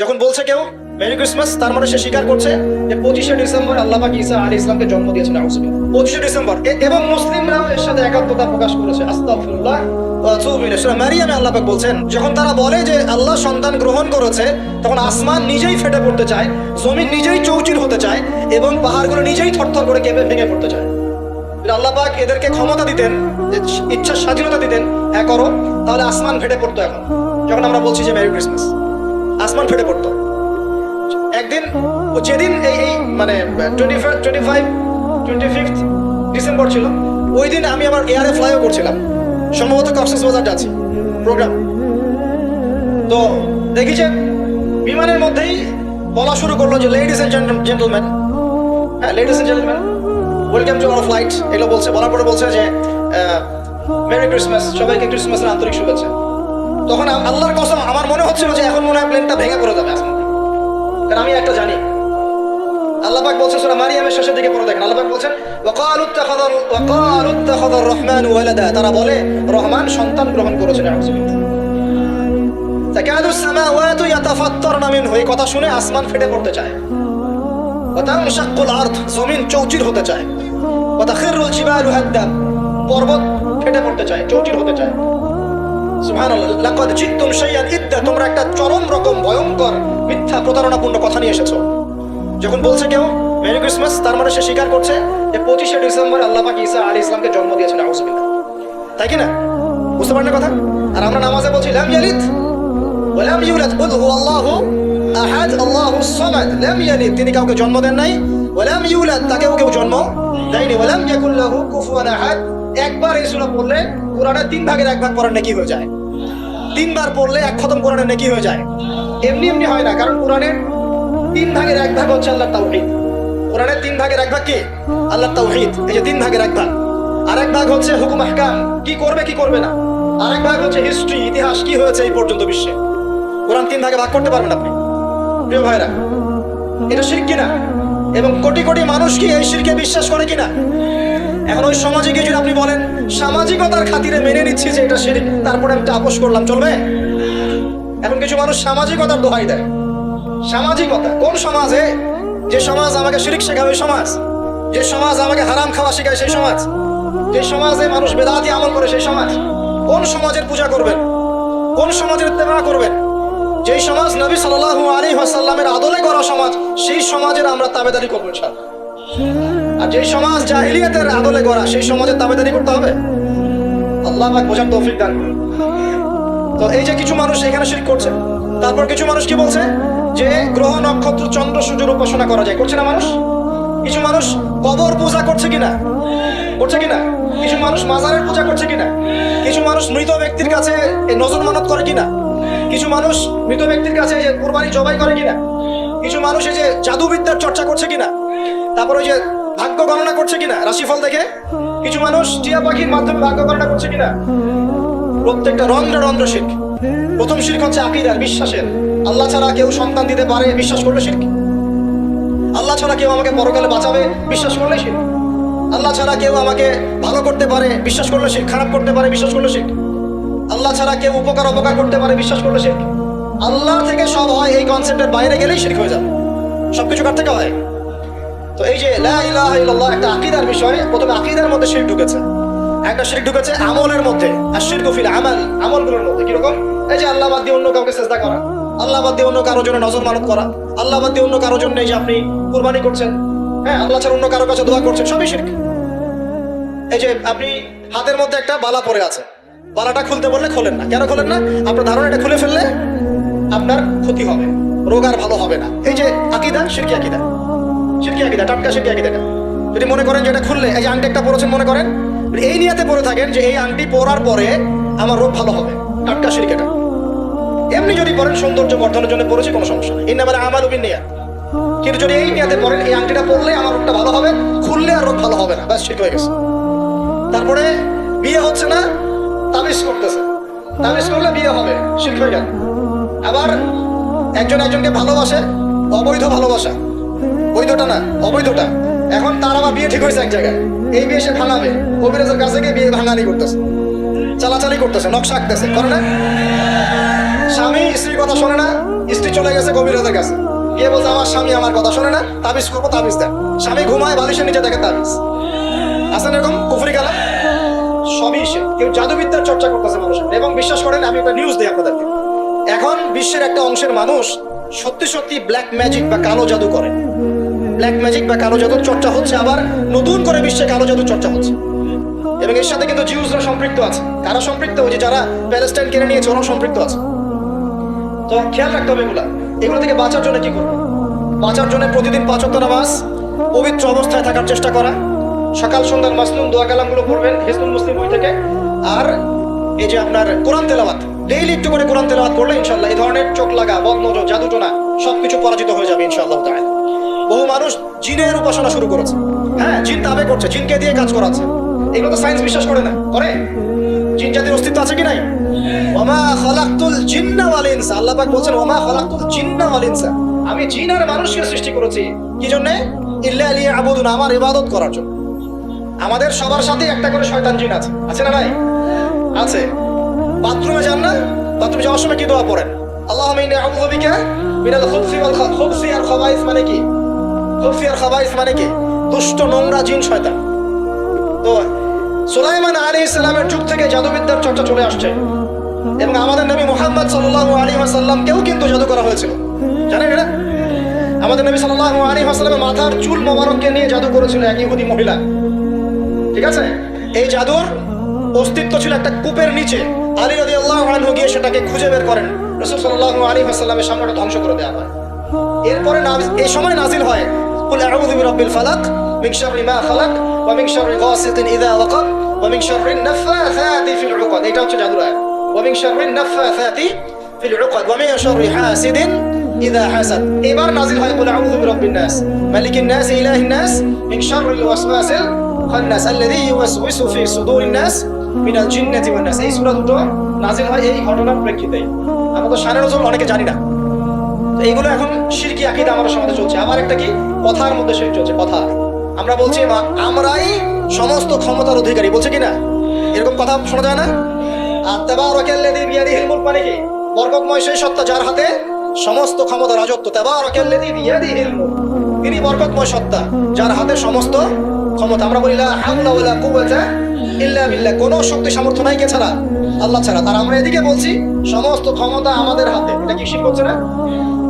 যখন বলছে কেউ মেরি ক্রিসমাস তার মানে সে স্বীকার করছে যে পঁচিশে ডিসেম্বর আল্লাহ পাক ঈসা আলী ইসলামকে জন্ম দিয়েছেন আউযুবিল্লাহ। পঁচিশে ডিসেম্বর এবং মুসলিমরাও এর সাথে একাত্মতা প্রকাশ করেছে। সূরা মারিয়ামে বলছেন, যখন তারা বলে যে আল্লাহ সন্তান গ্রহণ করেছে, তখন আসমান নিজেই ফেটে পড়তে চায়, জমিন নিজেই চৌচির হতে চায়, এবং পাহাড়গুলো নিজেই থরথর করে কেঁপে ভেঙে পড়তে চায় যদি আল্লাহ পাক এদেরকে ক্ষমতা দিতেন ইচ্ছার স্বাধীনতা দিতেন হ্যাঁ করো, তাহলে আসমান ফেটে পড়তো এখন যখন আমরা বলছি যে মেরি ক্রিসমাস আসমান ফেটে পড়তো। একদিন যেদিন এই এই মানে twenty twenty five twenty fifth December ছিল, ওই দিন আমি আমার এয়ারে ফ্লাইও করছিলাম। সম্ভবত কক্সেস বাজার যাচ্ছি। প্রোগ্রাম তো দেখি বিমানের মধ্যেই বলা শুরু করল যে লেডিস এন্ড জেন্টলম্যান হ্যাঁ ladies and gentleman welcome to our flight এগুলো বলছে, বলার পরে বলছে যে মেরি ক্রিসমাস সবাইকে ক্রিসমাসের আন্তরিক শুভেচ্ছা। তখন আল্লাহর কসম আমার মনে হচ্ছিল যে এখন মনে হয় প্লেনটা ভেঙে পড়ে যাবে কারণ আমি একটা জানি। আল্লাহ পাক বলছেন সূরা মারিয়ামের শেষের দিকে পড়ে দেখেন। আল্লাহ পাক বলছেন তারা বলে, রহমান সন্তান গ্রহণ করেছেন আসমান ফেটে পড়তে চায়। জমিন চৌচির হতে চায়। পর্বত ফেটে পড়তে চায়, চৌচির হতে চায়। তোমরা একটা চরম রকম ভয়ঙ্কর মিথ্যা প্রতারণাপূর্ণ কথা নিয়ে এসেছ। যখন বলছে কেউ, মেরি ক্রিসমাস তার মানে সে স্বীকার করছে যে পঁচিশে ডিসেম্বর আলী ইসলামকে জন্ম দিয়েছেন তাই বুঝতে কথা? আর আমরা নামাজে বলছি, লাম ইয়ালিদ ওয়ালাম ইউলাদ আহাদ সামাদ, লাম ইয়ালিদ। তিনি কাউকে জন্ম দেন নাই। ওয়ালাম ইউলাদ তাকেও কেউ জন্ম দেয়নি। ওয়ালাম ইয়াকুল লাহু কুফুয়ান আহাদ একবার এই সূরা পড়লে, কোরআনের তিন ভাগের এক ভাগ পড়ার নাকি হয়ে যায়। তিনবার পড়লে এক খতম কোরআনের নেকি হয়ে যায়। এমনি এমনি হয় না, কারণ কোরআনের তিন ভাগের এক ভাগ হচ্ছে আল্লাহ তাওহীদ। কোরআনের তিন ভাগের এক ভাগ কি? আল্লাহ তাওহীদ। এই যে তিন ভাগের এক ভাগ। আর এক ভাগ হচ্ছে হুকুম আহকাম। কি করবে কি করবে না? আর এক ভাগ হচ্ছে হিস্ট্রি ইতিহাস, কি হয়েছে এই পর্যন্ত বিশ্বে? কোরআন তিন ভাগে ভাগ করতে পারবেন আপনি। প্রিয় ভাইরা এটা শিরক কিনা? এবং কোটি কোটি মানুষ কি এই শিরকে বিশ্বাস করে কিনা? এখন ওই সমাজে গিয়ে যদি আপনি বলেন, সামাজিকতার খাতিরে মেনে নিচ্ছি যে এটা শিরিক তারপরে আমি আপোষ করলাম, চলবে? এখন কিছু মানুষ সামাজিকতার দোহাই দেয়। সামাজিকতা, কোন সমাজে? যে সমাজ আমাকে শিরিক শেখাবে, ওই সমাজ। যে সমাজ আমাকে হারাম খাওয়া শেখায়, সেই সমাজ। যে সমাজে মানুষ বেদাতি আমল করে, সেই সমাজ। কোন সমাজের পূজা করবেন? কোন সমাজের ইত্তেবা করবেন? যেই সমাজ নবী সাল্লাল্লাহু আলাইহি ওয়াসাল্লামের আদলে করা সমাজ, সেই সমাজের আমরা তাবেদারি করব, ইনশাআল্লাহ। আর যেই সমাজ জাহিলিয়াতের আদলে গড়া, সেই সমাজের তাবেদারি করতে হবে। আল্লাহ পাক বোঝার তৌফিক দান তো এই যে কিছু মানুষ এখানে শিরক করছে, তারপর কিছু মানুষ কি বলছে? যে গ্রহ, নক্ষত্র, চন্দ্র, সূর্যের উপাসনা করা যায়। করছে না মানুষ? কিছু মানুষ কবর পূজা করছে কিনা? করছে কিনা? কিছু মানুষ মাজারের পূজা করছে কিনা? কিছু মানুষ মৃত ব্যক্তির কাছে নজর মানত করে কিনা? কিছু মানুষ মৃত ব্যক্তির কাছে যে কোরবানি জবাই করে কিনা? কিছু মানুষ এই যে জাদুবিদ্যার চর্চা করছে কিনা? তারপর ওই যে ভাগ্য গণনা করছে কিনা? রাশিফল দেখে? কিছু মানুষ টিয়া পাখির মাধ্যমে ভাগ্য গণনা করছে কিনা? প্রত্যেকটা রন্ধ্র রন্ধ্র শিখ প্রথম শির্ক হচ্ছে আকিদার, বিশ্বাসের। আল্লাহ ছাড়া কেউ সন্তান দিতে পারে, বিশ্বাস করলে শির্ক। আল্লাহ ছাড়া কেউ আমাকে পরকালে বাঁচাবে, বিশ্বাস করলে শির্ক। আল্লাহ ছাড়া কেউ আমাকে ভালো করতে পারে, বিশ্বাস করলে শির্ক। খারাপ করতে পারে, বিশ্বাস করলে শির্ক। আল্লাহ ছাড়া কেউ উপকার, অপকার করতে পারে, বিশ্বাস করলে শির্ক। আল্লাহ থেকে সব হয় এই কনসেপ্টের বাইরে গেলেই শির্ক হয়ে যাবে। সবকিছু কার থেকে হয়? তো এই যে আকীদার বিষয়, প্রথমে আকীদার মধ্যে শিরক ঢুকেছে। একটা শিরক ঢুকেছে আমলের মধ্যে। আর শিরক ফিল আমাল, আমলগুলোর মধ্যে। কীরকম এই যে আল্লাহ বাদ দিয়ে অন্য কাউকে চেষ্টা করা। আল্লাহ বাদ দিয়ে অন্য কারোর জন্য নজর মানত করা। আল্লাহ বাদ দিয়ে অন্য কারোর জন্য এই যে আপনি কুরবানি করছেন। হ্যাঁ আল্লাহ ছাড়া অন্য কারোর কাছে দোয়া করছেন, সবই শিরক। এই যে আপনি হাতের মধ্যে একটা বালা পরে আছে। বালাটা খুলতে বললে খোলেন না। কেন খোলেন না? আপনার ধারণা এটা খুলে ফেললে আপনার ক্ষতি হবে। রোগ আর ভালো হবে না। এই যে আকিদা, শিরকি আকিদা। আকিদা টাটকা শিরকি আকিদা এটা। যদি মনে করেন যে এটা খুললে, এই আংটি একটা পরেছেন, মনে করেন? এই নিয়াতে পরে থাকেন যে এই আংটি পরার পরে আমার রোগ ভালো হবে, টাটকা শিরক এটা। এমনি যদি পরেন সৌন্দর্য বর্ধনের জন্য পড়েছি, কোনো সমস্যা নেই। এই নাম্বারে আমার উবিন নিয়াত। কিন্তু যদি এই নিয়াতে পড়েন, এই আংটিটা পরলে আমার রোগটা ভালো হবে, খুললে আর রোগ ভালো হবে না। ব্যাস, ঠিক হয়ে গেছে। তারপরে বিয়ে হচ্ছে না, তাবিজ করতেছে। তাবিজ করলে বিয়ে হবে শিখ হয়ে আবার একজন একজনকে ভালোবাসে, অবৈধ ভালোবাসা। বৈধটা না, অবৈধটা। এখন তার আবার বিয়ে ঠিক হয়েছে এক জায়গায়। এই বিয়ে সে ভাঙাবে। কবিরাজের কাছে গিয়ে বিয়ে ভাঙানি করতেছে। চালাচালি করতেছে, নকশা আঁকতেছে। করে না? স্বামী স্ত্রীর কথা শোনে না, স্ত্রী চলে গেছে কবিরাজের কাছে। গিয়ে বলছে, আমার স্বামী আমার কথা শোনে না, তাবিজ করব, তাবিজ দেন। স্বামী ঘুমায় বালিশের নিচে দেখে তাবিজ। আছেন এরকম? কুফরি গেলা সবই সে। কেউ জাদুবিদ্যার চর্চা করতেছে মানুষের। এবং বিশ্বাস করেন, আমি একটা নিউজ দিই আপনাদেরকে। এখন বিশ্বের একটা অংশের মানুষ সত্যি সত্যি ব্ল্যাক ম্যাজিক বা কালো জাদু করে। ব্ল্যাক ম্যাজিক বা কালো জাদুর চর্চা হচ্ছে, আবার নতুন করে বিশ্বে কালো জাদুর চর্চা হচ্ছে। এবং এর সাথে কিন্তু জিউসরা সম্পৃক্ত আছে। কারা সম্পৃক্ত? যে যারা প্যালেস্টাইন কিনে নিয়েছে, ওরাও সম্পৃক্ত আছে। তো খেয়াল রাখতে হবে এগুলা। এগুলো থেকে বাঁচার জন্য কি করবে? বাঁচার জন্য প্রতিদিন পাঁচ ওয়াক্ত নামাজ, পবিত্র অবস্থায় থাকার চেষ্টা করা। সকাল, সন্ধ্যার মাসনুন দোয়া কালামগুলো পড়বেন হিজবুল মুসলিম বই থেকে। আর এই যে আপনার কোরআন তেলাওয়াত, ডেইলি একটু করে কোরআন তেলাওয়াত করলে ইনশাল্লাহ এই ধরনের চোখ লাগা বদ নজর জাদুটোনা সবকিছু পরাজিত হয়ে যাবে ইনশাআল্লাহ জিনের উপাসনা শুরু করেছে। হ্যাঁ জিন দাবে করছে, জিনকে দিয়ে কাজ করাচ্ছে। এগুলো তো সায়েন্স বিশ্বাস করে না, করে? জিন জাতির অস্তিত্ব আছে কি নাই? ওমা খালাকতুল জিন্না ওয়াল ইনসা, আল্লাহ পাক বলছেন, ওমা খালাকতুল জিন্না ওয়াল ইনসা। আমি জিন আর মানুষকে সৃষ্টি করেছি, কি জন্য? ইল্লা লিয়া আবুদুন আমার ইবাদত করার জন্য। আমাদের সবার সাথে একটা করে শয়তান জিন আছে। আছে না ভাই আছে। বাথরুমে যান না? বাথরুমে যাওয়ার সময় কি দোয়া পড়েন? আল্লাহুম্মা ইন্নী আউযু বিকা মিনাল খুবসি ওয়াল খুবসি আর খাবাইস মানে কি? খাবাইস মানে কি? দুষ্ট, নোংরা জিন শয়তান। তো সুলাইমান আলী ইসলামের যুগ থেকে জাদুবিদ্যার চর্চা চলে আসছে। এবং আমাদের নবী মোহাম্মদ সাল্লাল্লাহু আলাইহি ওয়াসাল্লামকেও কিন্তু জাদু করা হয়েছিল। জানেন এটা? আমাদের নবী আলাইহি ওয়াসাল্লামের মাথার চুল মোবারককে নিয়ে জাদু করেছিল এক ইহুদি মহিলা। ঠিক আছে? এই জাদুর অস্তিত্ব ছিল একটা কূপের নিচে। আলী রাদিয়াল্লাহু আনহু গিয়ে সেটাকে খুঁজে বের করেন। রাসূল সাল্লাল্লাহু আলাইহি ওয়াসাল্লামের সামনে ধ্বংস করে দেওয়া হয়। এরপরে এই সময় নাজিল হয় কুল আউযু বিরাব্বিল ফালাক মিন শাররি মা খালাক ওয়া মিন শাররি গাসিকিন ইযা ওয়াকাব ওয়া মিন শাররি নাফাসাতি ফিল উকাদ এটা হচ্ছে জাদুর আয়াত ওয়া মিন শাররি নাফাসাতি ফিল উকাদ ওয়া মিন শাররি হাসিদিন ইযা হাসাদ এবার নাজিল হয় কুল আউযু বিরাব্বিন নাস মালিকিন নাস ইলাহিন নাস মিন শাররিল ওয়াসওয়াসিল খান্নাস আল্লাযী ইউওয়াসওয়িসু ফি সুদুরিন নাস মিনাল জিন্নাতি ওয়ান নাস এই সূরা দুটো নাজিল হয় এই ঘটনার প্রেক্ষিতেই আমরা তো শানে নজরুল অনেকে জানি না এইগুলো এখন শিরকি আকিদা আমাদের সমাজে চলছে। আবার একটা কি? কথার মধ্যে শিরক চলছে, কথা। আমরা বলছি আমরাই সমস্ত ক্ষমতার অধিকারী। বলছে কিনা এরকম কথা শোনা যায় না? আর হাতে সমস্ত ক্ষমতা, রাজত্ব। তিনি সত্তা যার সমস্ত ক্ষমতা। আমরা শক্তি সামর্থ্য নাই কে ছাড়া? আল্লাহ ছাড়া। আর আমরা এদিকে বলছি, সমস্ত ক্ষমতা আমাদের হাতে। এটা কি হচ্ছে না?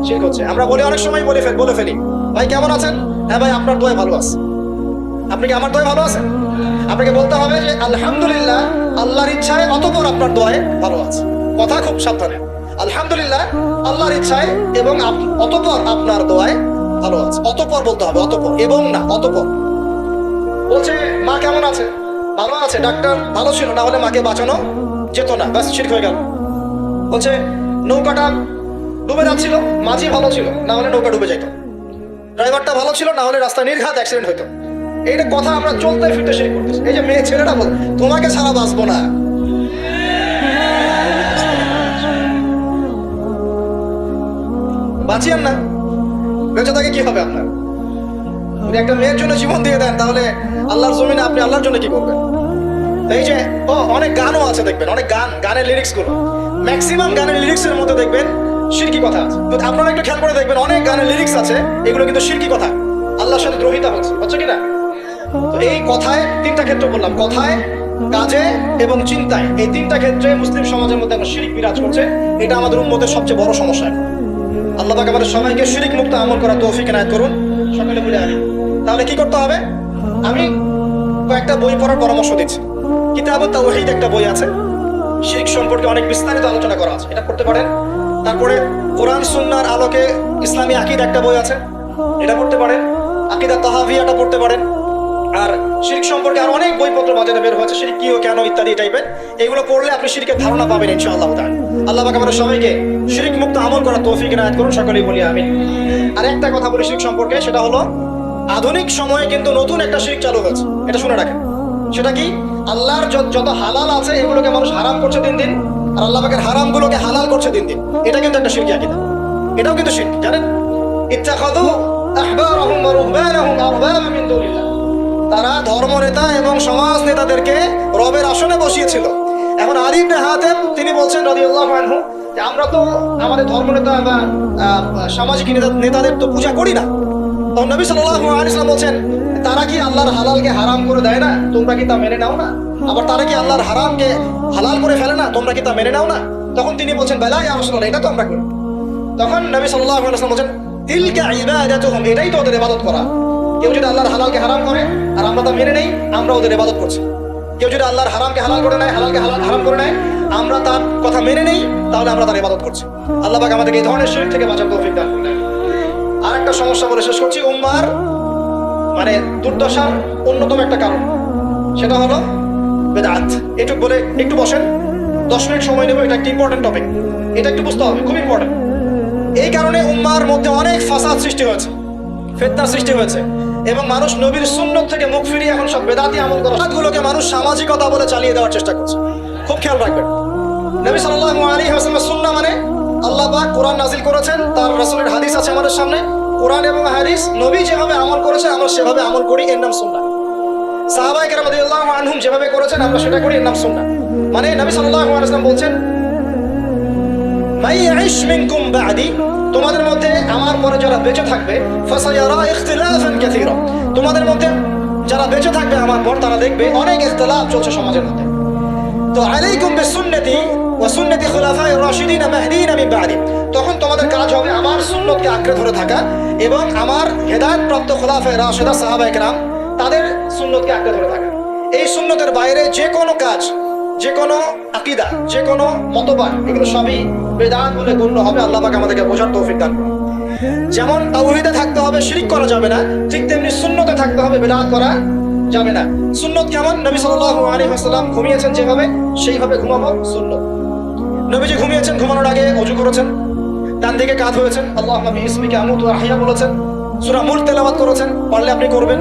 শিরক হচ্ছে। আমরা বলি অনেক সময় বলে ফেল বলে ফেলি। ভাই, কেমন আছেন? হ্যাঁ ভাই, আপনার দোয়া ভালো আছে। আপনি কি আমার দোয়া ভালো আছেন? আপনাকে বলতে হবে যে, আলহামদুলিল্লাহ, আল্লাহর ইচ্ছায় অতপর আপনার দোয়ায় ভালো আছে। কথা খুব সাবধানে। আলহামদুলিল্লাহ, আল্লাহর ইচ্ছায় এবং অতপর আপনার দোয়ায় ভালো আছে। অতপর বলতে হবে, অতপর। এবং না, অতপর। বলছে, মা কেমন আছে? ভালো আছে? ডাক্তার ভালো ছিল, না হলে মাকে বাঁচানো যেত না। ব্যাস ঠিক হয়ে গেল। বলছে, নৌকাটা ডুবে যাচ্ছিল, মাঝি ভালো ছিল, না হলে নৌকা ডুবে যেত ড্রাইভারটা ভালো ছিল, না হলে রাস্তায় নির্ঘাত অ্যাক্সিডেন্ট হতো এইটা কথা আমরা চলতে ফিরতে শেষ করতেছি। এই যে মেয়ে ছেলেটা বল, তোমাকে ছাড়া বাঁচবো না। বাঁচিয়েন না। বেঁচে থাকে কি হবে আপনার? যদি একটা মেয়ের জন্য জীবন দিয়ে দেন, তাহলে আল্লাহর জমিনে আপনি আল্লাহর জন্য কি করবেন? এই যে, ও, অনেক গানও আছে দেখবেন, অনেক গান, গানের লিরিক্সগুলো। ম্যাক্সিমাম গানের লিরিক্স এর মধ্যে দেখবেন শিরকি কথা। তো আপনারা একটু খেয়াল করে দেখবেন, অনেক গানের লিরিক্স আছে, এগুলো কিন্তু শিরকি কথা। আল্লাহর সাথে দ্রোহিতা হচ্ছে হচ্ছে কি না তো এই কথায় তিনটা ক্ষেত্র বললাম, কথায়, কাজে এবং চিন্তায়। এই তিনটা ক্ষেত্রে মুসলিম সমাজের মধ্যে এখন শিরিক বিরাজ করছে, এটা আমাদের উন্মতের সবচেয়ে বড় সমস্যা। আল্লাহ পাক আমাদের সবাইকে শিরিক মুক্ত আমল করার তৌফিক এনায়েত করুন। সকলে বলে আমি তাহলে কি করতে হবে? আমি কয়েকটা বই পড়ার পরামর্শ দিচ্ছি। কিতাবুত তাওহীদ একটা বই আছে। শিরিক সম্পর্কে অনেক বিস্তারিত আলোচনা করা আছে। এটা পড়তে পারেন। তারপরে কোরআন, সুন্নাহর আলোকে ইসলামী আকিদ একটা বই আছে। এটা পড়তে পারেন। আকিদা তাহাভিয়াটা পড়তে পারেন। আর শিরিক সম্পর্কে আর অনেক বইপত্র বাজারে বের হয়েছে, শিরিক কি ও কেন ইত্যাদি টাইপের এগুলো পড়লে আপনি শিরিকের ধারণা পাবেন, ইনশাআল্লাহ তাআলা। আল্লাহ পাক আমাদের সবাইকে শিরিক মুক্ত আমল করার তৌফিক এনায়েত করুন, সকলেই বলি আমি আর একটা কথা বলি শিরিক সম্পর্কে, সেটা হলো আধুনিক সময়ে কিন্তু নতুন একটা শিরিক চালু হয়েছে। এটা শুনে রাখেন। সেটা কি? আল্লাহর যত হালাল আছে, এগুলোকে মানুষ হারাম করছে দিন দিন। আর আল্লাহ পাকের হারামগুলোকে হালাল করছে দিন দিন। এটা কিন্তু একটা শিরকি আকিদা। এটাও কিন্তু শিরক, জানেন? ইত্তাখাযু আহবারাহুম এবং সমাজ নেতাদেরকে রবের আসনে বসিয়েছিল। এখন তিনি বলছেন রাদিয়াল্লাহু আনহু, যে আমরা তো আমাদের ধর্মনেতা বা সামাজিক নেতা- নেতাদের তো পূজা করি না। নবী বলছেন, তারা কি আল্লাহর হালালকে হারাম করে দেয় না? তোমরা কি তা মেনে নাও না? আবার তারা কি আল্লাহর হারামকে হালাল করে ফেলে না? তোমরা কি তা মেনে নাও না? তখন তিনি বলছেন, বেলা রাসূলুল্লাহ, এটা তো আমরা করি। তখন নবী সাল্লাল্লাহু আলাইহি ওয়াসাল্লাম বলছেন, তিলকা ইবাদাতুহুম, এটাই তো ওদের ইবাদত করা। কেউ যদি আল্লাহর হালালকে হারাম করে, আর আমরা তা মেনে নেই, আমরা ওদের ইবাদত করছি। কেউ যদি আল্লাহর হারামকে হালাল করে নেয়, হালালকে হালাল, হারাম করে নেয়, আমরা তার কথা মেনে নেই, তাহলে আমরা তার ইবাদত করছি। আল্লাহ পাক আমাদেরকে এই ধরনের শিরক থেকে বাঁচার তৌফিক দান আর একটা সমস্যা বলে শেষ করছি, উম্মার মানে দুর্দশার অন্যতম একটা কারণ। সেটা হলো বেদাত। এটুক বলে, একটু বসেন। দশ মিনিট সময় নেব, এটা একটা ইম্পর্টেন্ট টপিক এটা একটু বুঝতে হবে, খুব ইম্পর্টেন্ট এই কারণে উম্মার মধ্যে অনেক ফাসাদ সৃষ্টি হয়েছে, ফেতনা সৃষ্টি হয়েছে। এবং মানুষ নবীর সুন্নত থেকে মুখ ফিরিয়ে এখন সব বেদাতি আমল করা গুলোকে মানুষ সামাজিকতা বলে চালিয়ে দেওয়ার চেষ্টা করছে। খুব খেয়াল রাখবেন। নবী সাল্লাল্লাহু আলাইহি ওয়াসাল্লামের সুন্নাহ মানে আল্লাহ পাক কোরআন নাজিল করেছেন, তার রাসূলের হাদিস আছে আমাদের সামনে। কোরআন এবং হাদিস নবী যেভাবে আমল করেছে, আমরা সেভাবে আমল করি, এর নাম সুন্নাহ। সাহাবায়ে কেরাম রাদিয়াল্লাহু আনহুম যেভাবে করেছেন, আমরা সেটা করি, এর নাম সুন্নাহ। মানে নবী সাল্লাল্লাহু আলাইহি ওয়াসাল্লাম বলছেন তোমাদের মধ্যে আমার পরে যারা বেঁচে থাকবে তোমাদের মধ্যে যারা বেঁচে থাকবে আমার পর, তারা দেখবে অনেক ইখতিলাফ চলছে সমাজের মধ্যে। তো আলাইকুম বিসুন্নতি ওয়া সুন্নতি খুলাফায়ে রাশিদিন মাহদিন মিন তখন তোমাদের কাজ হবে আমার সুন্নতকে আঁকড়ে ধরে থাকা এবং আমার হেদায়েত প্রাপ্ত খুলাফায়ে রাশিদা সাহাবায়ে কেরাম সুন্নতকে আঁকড়ে ধরে থাকা। এই সুন্নতের বাইরে যে কোনো কাজ, যে কোনো আকিদা, যে কোনো মতবাদ, এগুলো সবই বেদাত বলে গণ্য হবে। আল্লাহ পাক আমাদেরকে বোঝার তৌফিক দান যেমন তাওহীদে থাকতে হবে, শিরিক করা যাবে না, ঠিক তেমনি সুন্নতে থাকতে হবে, বেদাত করা যাবে না। সুন্নত কেমন? নবী সাল্লাল্লাহু আলাইহি ওয়াসাল্লাম ঘুমিয়েছেন যেভাবে, সেইভাবে ঘুমাবো সুন্নত। নবীজি ঘুমিয়েছেন, ঘুমানোর আগে অজু করেছেন, ডান দিকে কাত হয়েছেন। আল্লাহ ইসমিকে আমুত আহিয়া বলেছেন, সূরা মুল্ক তেলাওয়াত করেছেন, পারলে আপনি করবেন।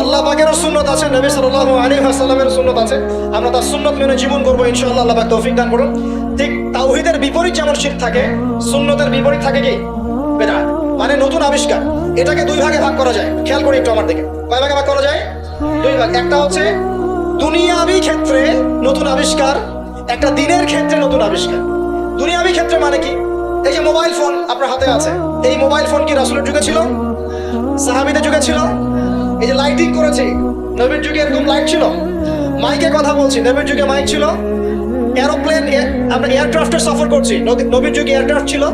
আল্লাহ পাকেরও সুন্নত আছে, নবী সাল্লাল্লাহু আলাইহি ওয়াসাল্লামের সুন্নত আছে। আমরা তার সুন্নত মেনে জীবন করব, ইনশাআল্লাহ আল্লাহ পাক তৌফিক দান করুন। ঠিক তাওহীদের বিপরীত যেমন শিরক থাকে, সুন্নতের বিপরীত থাকে কি? বেদাত মানে নতুন আবিষ্কার। এটাকে দুই ভাগে ভাগ করা যায়। খেয়াল করি একটু আমার দিকে। কয় ভাগে ভাগ করা যায়? দুই ভাগ। একটা হচ্ছে দুনিয়াবি ক্ষেত্রে নতুন আবিষ্কার, একটা দিনের ক্ষেত্রে নতুন আবিষ্কার। দুনিয়াবি ক্ষেত্রে মানে কি? এই যে মোবাইল ফোন আপনার হাতে আছে, এই মোবাইল ফোন কি রাসূলের যুগে ছিল? সাহাবিদের যুগে ছিল? এই যে লাইটিং করেছে নবীর যুগে এরকম লাইট ছিল? মাইকে কথা বলছি নবীর যুগে মাইক ছিল? এরোপ্লেন আমরা এয়ারক্রাফটে সফর করছি নবীর যুগে এয়ারক্রাফট ছিল?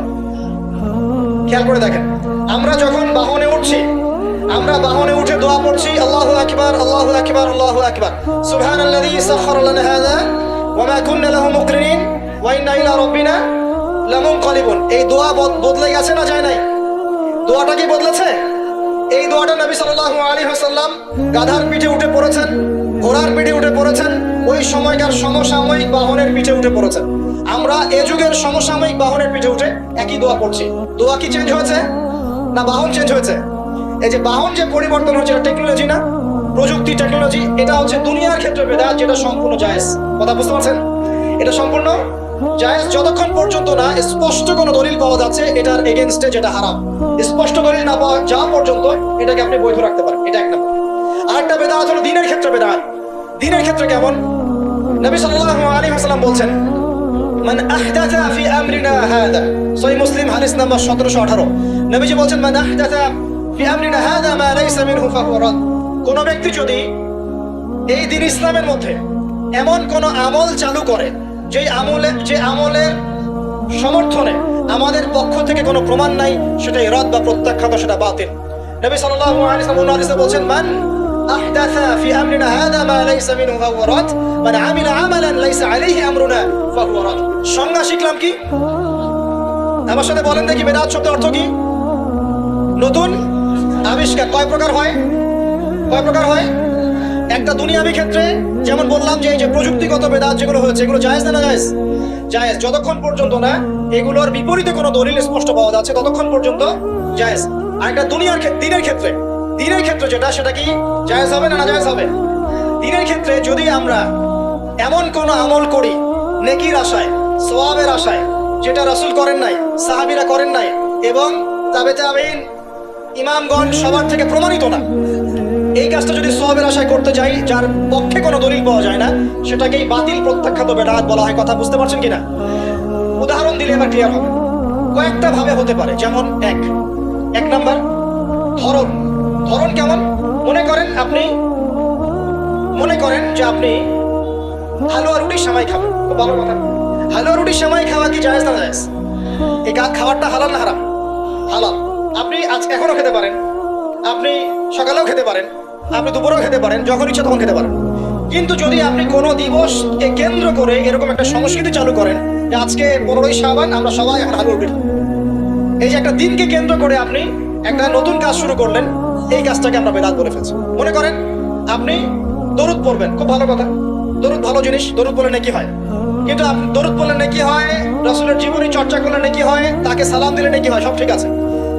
খেয়াল করে দেখেন, আমরা যখন বাহনে উঠছি, আমরা বাহনে উঠে দোয়া পড়ছি, আল্লাহু আকবার আল্লাহু আকবার আল্লাহু আকবার। সুবহানাল্লাযী সাখখারা লানা হাযা, ওয়া মা কুন্না লাহু মুকরিনিন, ওয়া ইন্না ইলা রাব্বিনা লামুনকালিবুন। এই দোয়া বদলে গেছে না যায় নাই? দোয়াটা কি বদলেছে? এই দোয়াটা নবী সাল্লাল্লাহু আলাইহি ওয়াসাল্লাম গাধার পিঠে উঠে পড়েছেন, ঘোড়ার পিঠে উঠে পড়েছেন, ওই সময়কার সমসাময়িক বাহনের পিঠে উঠে পড়েছেন। আমরা এ যুগের সমসাময়িক বাহনের পিঠে উঠে একই দোয়া পড়ছি। দোয়া কি চেঞ্জ হয়েছে? না, বাহন চেঞ্জ হয়েছে? এই যে বাহন যে পরিবর্তন হচ্ছে টেকনোলজি না? প্রযুক্তি টেকনোলজি এটা হচ্ছে দুনিয়ার ক্ষেত্রে বেদাত, যেটা সম্পূর্ণ জায়েজ। কথা বুঝতে পারছেন? এটা সম্পূর্ণ জায়েজ যতক্ষণ পর্যন্ত না স্পষ্ট দলিল পাওয়া যাচ্ছে, এটার এগেনস্টে যেটা হারাম। স্পষ্ট দলিল না পাওয়া পর্যন্ত এটাকে আপনি বৈধ রাখতে পারেন। এটা আরেকটা বেদাত হলো দিনের ক্ষেত্রে বেদাত। দিনের ক্ষেত্রে কেমন? নবী সাল্লাল্লাহু আলাইহি বলছেন, মান ফি আমরিনা হাদা। সহিহ মুসলিম হাদিস নাম্বার 1718 নবীজি বলছেন, মান ফি আমরিনা হাদা মা লাইসা মিনহু ফাহুয়া রাদ। কোন ব্যক্তি যদি এই দিন ইসলামের মধ্যে এমন কোন আমল চালু করে যে আমলে, যে আমলের সমর্থনে আমাদের পক্ষ থেকে কোনো প্রমাণ নাই সেটাই রদ বা প্রত্যাখ্যাত, সেটা বাতিল। নবী সাল্লাল্লাহু আলাইহি ওয়াসাল্লাম বলছেন, মান আমরিনা হাদা মা লাইসা মিনহু ফাহুয়া রাদ, মান আমিলা আমালান লাইসা আলাইহি আমরুনা ফাহুয়া রাদ। সংজ্ঞা শিখলাম কি? আমার সাথে বলেন দেখি, বেদাত শব্দের অর্থ কি? নতুন আবিষ্কার কয় প্রকার হয়? কয় প্রকার হয়? একটা দুনিয়াবি ক্ষেত্রে, যেমন বললাম যে এই যে প্রযুক্তিগত বেদাত যেগুলো হয়েছে, এগুলো জায়েজ না জায়েজ? জায়েজ যতক্ষণ পর্যন্ত না, এগুলোর বিপরীতে কোনো দলিল স্পষ্ট পাওয়া যাচ্ছে, ততক্ষণ পর্যন্ত জায়েজ। আর একটা দুনিয়ার দিনের ক্ষেত্রে দিনের ক্ষেত্রে যেটা, সেটা কি জায়েজ হবে না না জায়েজ হবে? দিনের ক্ষেত্রে যদি আমরা এমন কোন আমল করি, নেকির আশায় সোয়াবের আশায়, যেটা রাসূল করেন নাই, সাহাবীরা করেন নাই, এবং তাবে তাবেইন ইমামগণ সবার থেকে প্রমাণিত না এই কাজটা যদি সোয়াবের আশায় করতে যাই, যার পক্ষে কোনো দলিল পাওয়া যায় না, সেটাকেই বাতিল প্রত্যাখ্যাত বেদাত বলা হয়। কথা বুঝতে পারছেন কিনা? উদাহরণ দিলে এবার ক্লিয়ার হবে। কয়েকটা ভাবে হতে পারে, যেমন এক। এক নাম্বার, ধরন। ধরন কেমন? মনে করেন আপনি, মনে করেন যে আপনি হালুয়া রুটির সেমাই খাবেন। খুব ভালো কথা। হালুয়া রুটির সেমাই খাওয়া কি জায়েজ না জায়েজ? এই খাবারটা হালাল না হারাম? হালাল। আপনি আজ এখনও খেতে পারেন। আপনি সকালেও খেতে পারেন। আপনি দুপুরেও খেতে পারেন, যখন ইচ্ছা তখন খেতে পারেন। কিন্তু যদি আপনি কোনো দিবসকে কেন্দ্র করে এরকম একটা সংস্কৃতি চালু করেন আজকে পনেরোই সাবান আমরা সবাই এখন হালুয়া রুটি এই যে একটা দিনকে কেন্দ্র করে আপনি একটা নতুন কাজ শুরু করলেন, এই কাজটাকে আমরা বেদাত করে ফেলছি। মনে করেন, আপনি দরুদ পড়বেন, খুব ভালো কথা। দরুদ ভালো জিনিস, দরুদ বলে নাকি হয়। কিন্তু দরুদ বললে নাকি হয়, রসুলের জীবনী চর্চা করলে নাকি হয়, তাকে সালাম দিলে নাকি হয়, সব ঠিক আছে।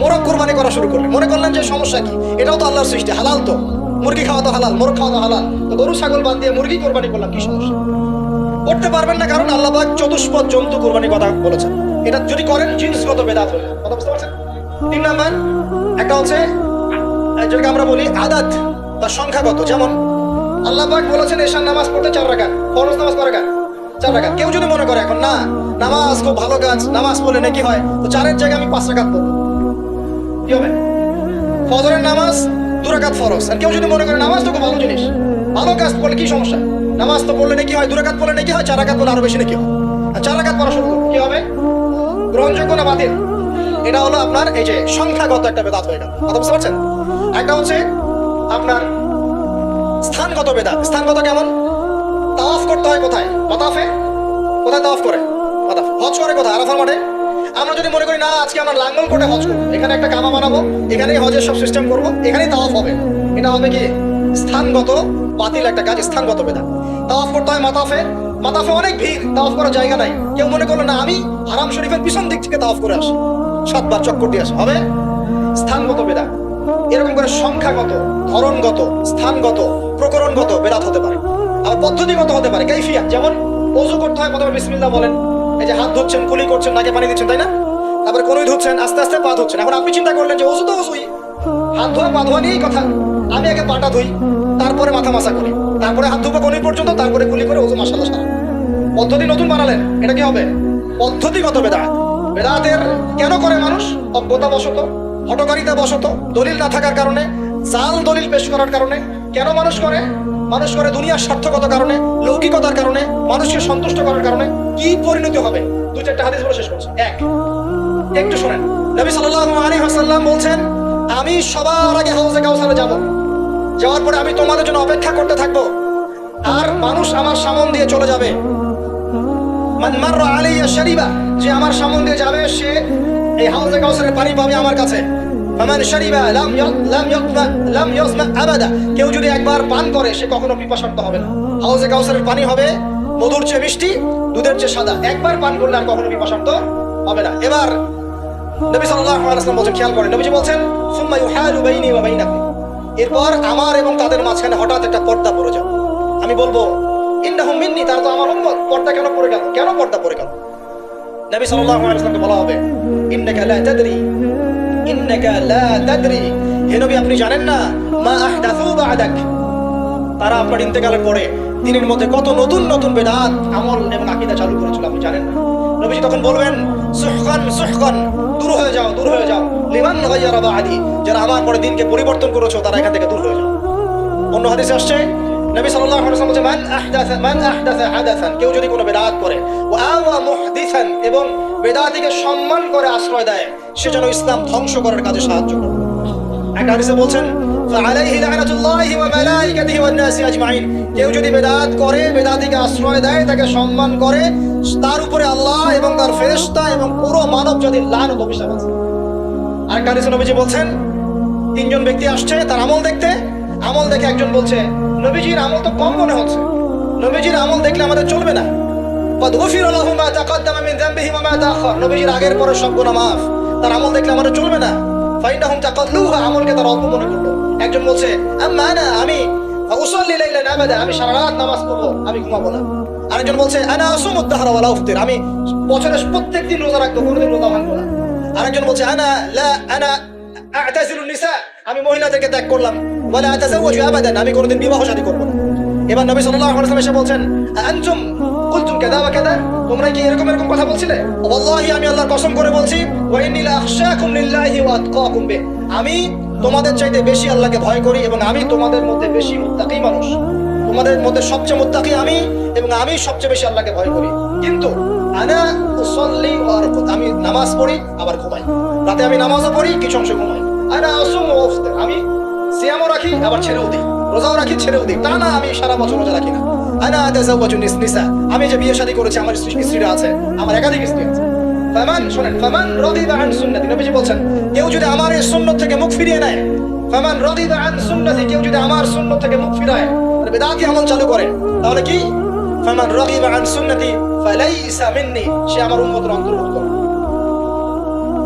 মোরগ কোরবানি করা শুরু করলেন। মনে করলেন যে সমস্যা কি? এটাও তো আল্লাহর সৃষ্টি, হালাল তো। মুরগি খাওয়া তো হালাল, মোরগ খাওয়া তো হালাল। তো গরু, ছাগল বাদ দিয়ে মুরগি কোরবানি করলাম, কি সমস্যা? করতে পারবেন না কারণ আল্লাহ চতুষ্পদ জন্তু কোরবানি কথা বলেছেন। এটা যদি করেন, জিন্সগত বেদাত হয়ে। কথা বুঝতে পারছেন? তিন নাম্বার, একটা হচ্ছে, যেটাকে আমরা বলি আদাত বা সংখ্যাগত। যেমন, আল্লাহ বলেছেন এশার নামাজ পড়তে চার রাকাত, ফরজ নামাজ কয় রাকাত, চার রাকাত। কেউ যদি মনে করে এখন, না, নামাজ খুব ভালো কাজ, নামাজ পড়লে নাকি হয়? তো চারের জায়গায় আমি পাঁচ রাকাত পড়ব। কি হবে? ফজরের নামাজ দুরাকাত ফরজ। আর কেউ যদি মনে করে নামাজ তো খুব ভালো জিনিস। ভালো কাজ করলে কি সমস্যা? নামাজ তো পড়লে নাকি হয় দুরাকাত পড়লে নাকি হয়, চার রাকাত পড়লে আরও বেশি নাকি হয়। আর চার রাকাত পড়া শুরু। কি হবে? গ্রহণযোগ্য না বাতিল? এটা হলো আপনার এই যে সংখ্যাগত একটা বেদাত হয়ে গেল। কথা বুঝতে পারছেন? একটা হচ্ছে আপনার স্থানগত বেদাত। স্থানগত কেমন? তাওয়াফ করতে হয় কোথায়? মাতাফে? কোথায় তাওয়াফ করে? মাতাফে। হজ করে কোথায়? আরাফার মাঠে? আমরা যদি মনে করি, না, আজকে আমরা লাঙ্গল কোটে হজ করব, এখানে একটা কামা বানাবো, এখানেই হজের সব সিস্টেম করব, এখানেই তাওয়াফ হবে। এটা হবে কি? স্থানগত বাতিল একটা কাজ, স্থানগত বেদা তাওয়াফ করতে হয় মাতাফে। মাতাফে অনেক ভিড়, তাওয়াফ করার জায়গা নাই। কেউ মনে করল, না, আমি হারাম শরীফের পিছন দিক থেকে তাওয়াফ করে আসি। সাতবার চক্কর দিয়ে আসি। হবে? স্থানগত বেদা এরকম করে সংখ্যাগত, ধরনগত, স্থানগত, প্রকরণগত বেদাত হতে পারে। আবার পদ্ধতিগত হতে পারে। কাইফিয়া যেমন ওযু করতে হয়, প্রথমে বিসমিল্লাহ বলেন। এই যে হাত ধুচ্ছেন, কুলি করছেন, নাকে পানি দিচ্ছেন, তাই না? তারপরে কোনোই ধুচ্ছেন আস্তে আস্তে পা ধুচ্ছেন। এখন আপনি চিন্তা করলেন যে ওষুধ তো ওষুধই হাত ধোয়া, পা ধোয়া নিয়েই কথা। আমি আগে পাটা ধুই, তারপরে মাথা মাসা করি। তারপরে হাত ধোবো কোনোই পর্যন্ত, তারপরে কুলি করে ওষুধ মাসালা সারা। পদ্ধতি নতুন বানালেন, এটা কি হবে? পদ্ধতিগত বেদাত। বেদাতের কেন করে মানুষ? অজ্ঞতা বশত হটকারিতা বশত, দলিল না থাকার কারণে, জাল দলিল পেশ করার কারণে। কেন মানুষ করে? মানুষ করে দুনিয়ার স্বার্থগত কারণে, লৌকিকতার কারণে, মানুষকে সন্তুষ্ট করার কারণে কি পরিণতি হবে? দুই চারটা হাদিস বলে শেষ করছে। এক। একটু শোনেন। নবী সাল্লাল্লাহু আলাইহি ওয়াসাল্লাম বলছেন, আমি সবার আগে হাউজে কাউসারে যাব। যাওয়ার পরে আমি তোমাদের জন্য অপেক্ষা করতে থাকব। আর মানুষ আমার সামন দিয়ে চলে যাবে। মান মাররা আলাইয়া শারিবা, যে আমার সামন দিয়ে যাবে, সে এই হাউজে কাউসারের পানি পাবে আমার কাছে। ফামান শারিবা লাম লাম ইয়াকমা লাম ইয়াসমা আবাদা। কেউ যদি একবার পান করে, সে কখনো পিপাসার্ত হবে না। হাউজে কাউসারের পানি হবে, মধুর চেয়ে মিষ্টি, দুধের চেয়ে সাদা। একবার পান করলে আর কখনো পিপাসার্ত হবে না। এবার নবী সাল্লাল্লাহু আলাইহি ওয়াসাল্লাম বলছেন, খেয়াল করেন, নবীজি বলছেন, সুম্মা ইউহালু বাইনি ওয়া বাইনাকুম। এরপর আমার এবং তাদের মাঝখানে হঠাৎ একটা পর্দা পড়ে যাবে। আমি বলব, ইন্নাহুম মিন্নি, তারা তো আমার উম্মত। পর্দা কেন পড়ে গেল? কেন পর্দা পড়ে গেল? নবী সাল্লাল্লাহু আলাইহি ওয়াসাল্লামকে বলা হবে, ইন্নাকা লা তাদরি ইন্নাকা লা তাদরি। হে নবী, আপনি জানেন না? মা আহদাথু বা'দাক। তারা আপনার দিনের মধ্যে কত নতুন নতুন বেদাত, আমল এবং আকীদা চালু করেছিল, আপনি জানেন না? তখন বলবেন, সুহকান সুহকান, দূর হয়ে যাও, দূর হয়ে যাও। লিমান গায়্যারা বা'দি। যারা আমার পরে দিনকে পরিবর্তন করেছ, তারা এখান থেকে দূর হয়ে যাও। অন্য হাদিসে আসছে নবী সাল্লাল্লাহু আলাইহি মান আহদাসা মান আহদাসা হাদাসান কেউ যদি কোনো করে, ওয়া আওয়া মুহদিসান এবং সম্মান করে আশ্রয় দেয়, সে যেন ইসলাম ধ্বংস করার কাজে সাহায্য করে। হাদিসে বলছেন ওয়া নাসি আজমাইন কেউ যদি করে আশ্রয় দেয়, তাকে সম্মান করে, তার উপরে আল্লাহ এবং তার ফেরেশতা এবং পুরো মানব যদি লানত অভিশাপ আছে। আর কারিসুল নবীজি বলছেন, তিনজন ব্যক্তি আসছে, তার আমল দেখতে আমল দেখে একজন বলছে, নবীজির আমল তো কম মনে হচ্ছে। নবীজির আমল দেখলে আমাদের চলবে না। নবীজির আগের পরে সব মাফ। তার আমল দেখলে আমাদের চলবে না। ফাইন্ডা হুম আমলকে তার অল্প মনে করল। একজন বলছে না আমি আমি সারা রাত নামাজ পড়ব, আমি ঘুমাবো না। আরেকজন বলছে, আনা আসুম উফতির, আমি বছরের প্রত্যেক দিন রোজা রাখব, কোনোদিন রোজা ভাঙবো না। আরেকজন বলছে, আনা, লা, আনা, আতাজিলুন নিসা, আমি মহিলাদেরকে ত্যাগ করলাম। আবাদান আমি কোনোদিন বিবাহ করব না এবার নবী সাল্লাল্লাহু আলাইহি ওয়াসাল্লাম এসে আনতুম কুলতুম কাদা ওয়া কাদা তোমরা কি এরকম এরকম কথা বলছিলে ওয়াল্লাহি আমি আল্লাহর কসম করে বলছি ওয়া ইন্নী লা আখশাকুম লিল্লাহি ওয়া আতকাকুম আমি তোমাদের চাইতে বেশি আল্লাহকে ভয় করি এবং আমি তোমাদের মধ্যে বেশি মুত্তাকি মানুষ। তোমাদের মধ্যে সবচেয়ে মুত্তাকি আমি এবং আমি সবচেয়ে বেশি আল্লাহকে ভয় করি। কিন্তু আনা ওয়া আরকুদ আমি নামাজ পড়ি, আবার ঘুমাই। রাতে আমি নামাজও পড়ি, কিছু অংশ ঘুমাই। আনা আসুম ওয়া আমি সিয়ামও রাখি, আবার ছেড়েও দিই। রোজাও রাখি, ছেড়েও দিই। তা না, আমি সারা বছর রোজা রাখি না। আনা আতাজাওয়াজু নিস। আমি যে বিয়ে শাদী করেছি, আমার স্ত্রী- স্ত্রীরা আছে, আমার একাধিক স্ত্রী আছে। ফামান, শুনেন, ফামান রাদিবা আন সুন্নতি। নবীজি বলছেন, কেউ যদি আমার এই সুন্নত থেকে মুখ ফিরিয়ে নেয়, ফামান রাদিবা আন সুন্নতি, কেউ যদি আমার সুন্নত থেকে মুখ ফিরায় বেদাতি আমল চালু করে। তাহলে কি? ফামান রাদিবা আন সুন্নতি, ফালাইসা মিন্নি। সে আমার উম্মতের অন্তর্ভুক্ত।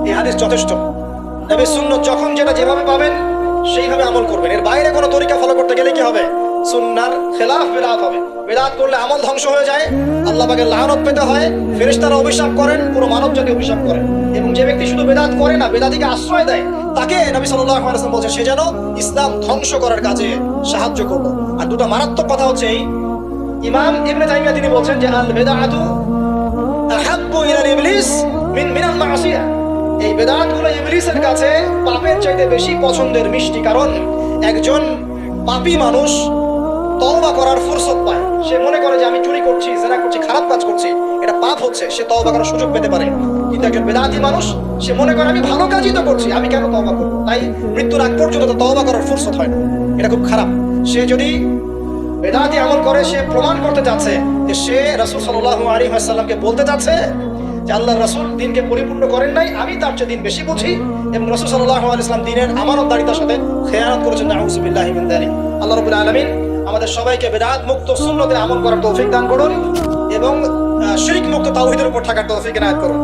এই হাদিস যথেষ্ট। নবীর সুন্নত যখন যেটা যেভাবে পাবেন সেইভাবে আমল করবেন। এর বাইরে কোনো তরিকা ফলো করতে গেলে কি হবে? সুন্নার খেলাফ বেদাত হবে। বেদাত করলে আমল ধ্বংস হয়ে যায়, আল্লাহ পাকের লানত পেতে হয়, ফেরেশতারা অভিশাপ করেন পুরো মানব জাতি অভিশাপ করেন এবং যে ব্যক্তি শুধু বেদাত করে না, বেদাতিকে আশ্রয় দেয়, তাকে নবী আলাইহি বলছে সে যেন ইসলাম ধ্বংস করার কাজে সাহায্য করবে। আর দুটো মারাত্মক কথা হচ্ছে এই। ইমাম ইবনে তাইমিয়া তিনি বলছেন যে, আল বেদাআতু আহাব্বু ইলাল ইবলিস মিন মিনাল মাসিয়া। এই বেদাতগুলো ইবলিসের কাছে পাপের চাইতে বেশি পছন্দের মিষ্টি কারণ, একজন পাপী মানুষ তওবা করার ফুরসত পায়। সে মনে করে যে আমি চুরি করছি, জেনা করছি, খারাপ কাজ করছি, এটা পাপ হচ্ছে, সে তওবা করার সুযোগ পেতে পারে। কিন্তু একজন বেদাতি মানুষ, সে মনে করে, আমি ভালো কাজই তো করছি, আমি কেন তওবা করব? তাই মৃত্যুর আগ পর্যন্ত তো তওবা করার ফুরসত হয় না। এটা খুব খারাপ। সে যদি বেদাতি আমল করে, সে প্রমাণ করতে যাচ্ছে যে সে রাসূল সাল্লাল্লাহু আলাইহি ওয়াসাল্লামকে বলতে যাচ্ছে যে আল্লাহ রসুল দিনকে পরিপূর্ণ করেন নাই, আমি তার চেয়ে দিন বেশি বুঝি। এবং রসুল সাল্লাহ ইসলাম দিনের দিনের দাঁড়িয়ে সাথে খেয়ানত করেছেন আল্লাহ রবুল আলমিন আমাদের সবাইকে বেদাত মুক্ত সুন্নতে আমল করার তৌফিক দান করুন এবং শিরিক মুক্ত তাওহিদের উপর থাকার তৌফিক এনায়ত করুন।